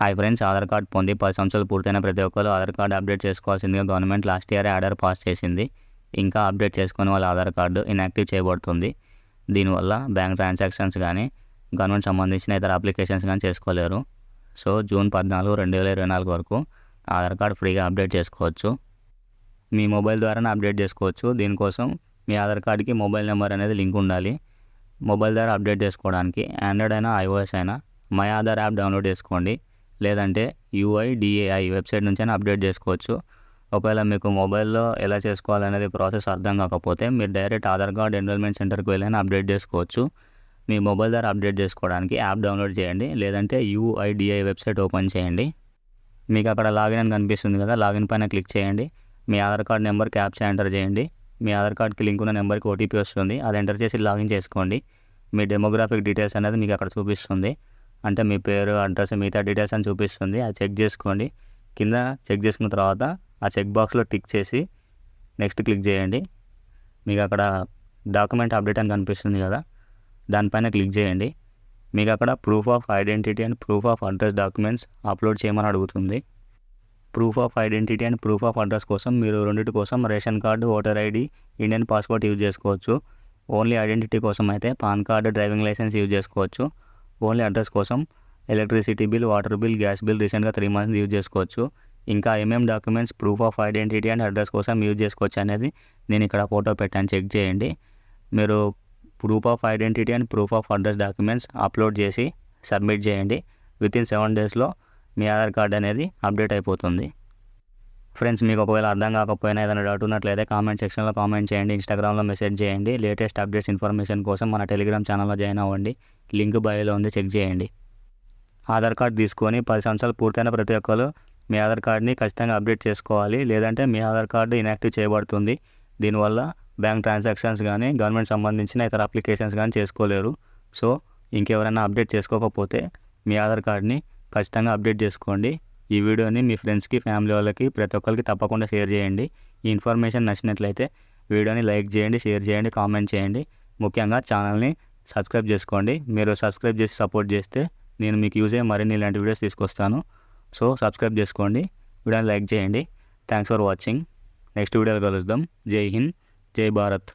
Hi friends Aadhaar card పొంది పది సంవత్సరాలు పూర్తయిన ప్రతి ఒక్కరు ఆధార్ కార్డు అప్డేట్ చేసుకోవాల్సిందిగా government last year order pass చేసింది. ఇంకా అప్డేట్ చేసుకుని వాళ్ళ ఆధార్ కార్డు ఇన్యాక్టివ్ చేయబడుతుంది. దీనివల్ల బ్యాంక్ ట్రాన్సాక్షన్స్ కానీ గవర్నమెంట్ సంబంధించిన ఇతర అప్లికేషన్స్ కానీ చేసుకోలేరు. సో జూన్ పద్నాలుగు రెండు వేల ఇరవై నాలుగు వరకు ఆధార్ కార్డ్ ఫ్రీగా అప్డేట్ చేసుకోవచ్చు. మీ మొబైల్ ద్వారానే అప్డేట్ చేసుకోవచ్చు. దీనికోసం మీ ఆధార్ కార్డ్కి మొబైల్ నెంబర్ అనేది లింక్ ఉండాలి. మొబైల్ ద్వారా అప్డేట్ చేసుకోవడానికి ఆండ్రాయిడ్ అయినా ఐఓఎస్ అయినా మై ఆధార్ యాప్ డౌన్లోడ్ చేసుకోండి. లేదంటే యూఐడిఏఐ వెబ్సైట్ నుంచి అయినా అప్డేట్ చేసుకోవచ్చు. ఒకవేళ మీకు మొబైల్లో ఎలా చేసుకోవాలనేది ప్రాసెస్ అర్థం కాకపోతే మీరు డైరెక్ట్ ఆధార్ కార్డ్ ఎన్రోల్మెంట్ సెంటర్కి వెళ్ళైనా అప్డేట్ చేసుకోవచ్చు. మీ మొబైల్ ద్వారా అప్డేట్ చేసుకోవడానికి యాప్ డౌన్లోడ్ చేయండి. లేదంటే యూఐడిఐ వెబ్సైట్ ఓపెన్ చేయండి. మీకు అక్కడ లాగిన్ అని కనిపిస్తుంది కదా లాగిన్ పైన క్లిక్ చేయండి. మీ Aadhaar card number captcha enter చేయండి. మీ ఆధార్ కార్డ్కి లింక్ ఉన్న నెంబర్కి ఓటీపీ వస్తుంది. అది ఎంటర్ చేసి లాగిన్ చేసుకోండి. మీ డెమోగ్రాఫిక్ డీటెయిల్స్ అనేది మీకు అక్కడ చూపిస్తుంది. అంటే మీ పేరు అడ్రస్ మిగతా డీటెయిల్స్ అని చూపిస్తుంది. అది చెక్ చేసుకోండి. కింద చెక్ చేసుకున్న తర్వాత ఆ చెక్ బాక్స్లో టిక్ చేసి నెక్స్ట్ క్లిక్ చేయండి. మీకు అక్కడ డాక్యుమెంట్ అప్డేట్ అని కనిపిస్తుంది కదా దానిపైన క్లిక్ చేయండి. మీకు అక్కడ proof of identity and proof of address documents upload చేయమని అడుగుతుంది. Proof of identity and proof of address కోసం మీరు రెండింటి కోసం ration card voter ID Indian passport use చేసుకోవచ్చు. ఓన్లీ ఐడెంటిటీ కోసం అయితే PAN card driving licence use చేసుకోవచ్చు. ఓన్లీ అడ్రస్ కోసం electricity bill water bill gas bill రీసెంట్గా త్రీ మంత్స్ యూజ్ చేసుకోవచ్చు. ఇంకా ఏమేమి documents proof of identity and address కోసం యూజ్ చేసుకోవచ్చు అనేది నేను ఇక్కడ ఫోటో పెట్టాను. చెక్ చేయండి. మీరు proof of identity and proof of address documents upload చేసి సబ్మిట్ చేయండి. విత్ ఇన్ సెవెన్ డేస్లో మీ ఆధార్ కార్డ్ అనేది అప్డేట్ అయిపోతుంది. ఫ్రెండ్స్ మీకు ఒకవేళ అర్థం కాకపోయినా ఏదైనా డౌట్ ఉన్నట్లయితే కామెంట్ సెక్షన్లో కామెంట్ చేయండి. ఇన్స్టాగ్రామ్లో మెసేజ్ చేయండి. లేటెస్ట్ అప్డేట్స్ ఇన్ఫర్మేషన్ కోసం మన టెలిగ్రామ్ ఛానల్లో జాయిన్ అవ్వండి. లింక్ బయోలో ఉంది చెక్ చేయండి. ఆధార్ కార్డ్ తీసుకొని పది సంవత్సరాలు పూర్తయిన ప్రతి ఒక్కరు మీ ఆధార్ కార్డ్ని ఖచ్చితంగా అప్డేట్ చేసుకోవాలి. లేదంటే మీ ఆధార్ కార్డు ఇన్యాక్టివ్ చేయబడుతుంది. దీనివల్ల బ్యాంక్ ట్రాన్సాక్షన్స్ కానీ గవర్నమెంట్ సంబంధించిన ఇతర అప్లికేషన్స్ కానీ చేసుకోలేరు. సో ఇంకెవరైనా అప్డేట్ చేసుకోకపోతే మీ ఆధార్ కార్డ్ని ఖచ్చితంగా అప్డేట్ చేసుకోండి. ఈ వీడియోని మీ ఫ్రెండ్స్కి ఫ్యామిలీ వాళ్ళకి ప్రతి ఒక్కరికి తప్పకుండా షేర్ చేయండి. ఈ ఇన్ఫర్మేషన్ నచ్చినట్లయితే వీడియోని లైక్ చేయండి షేర్ చేయండి కామెంట్ చేయండి. ముఖ్యంగా ఛానల్ని సబ్స్క్రైబ్ చేసుకోండి. మీరు సబ్స్క్రైబ్ చేసి సపోర్ట్ చేస్తే నేను మీకు యూజ్ అయ్యే మరిన్ని ఇలాంటి వీడియోస్ తీసుకొస్తాను. సో సబ్స్క్రైబ్ చేసుకోండి. వీడియోని లైక్ చేయండి. Thanks for watching. నెక్స్ట్ వీడియోలో కలుద్దాం. జై హింద్. జై భారత్.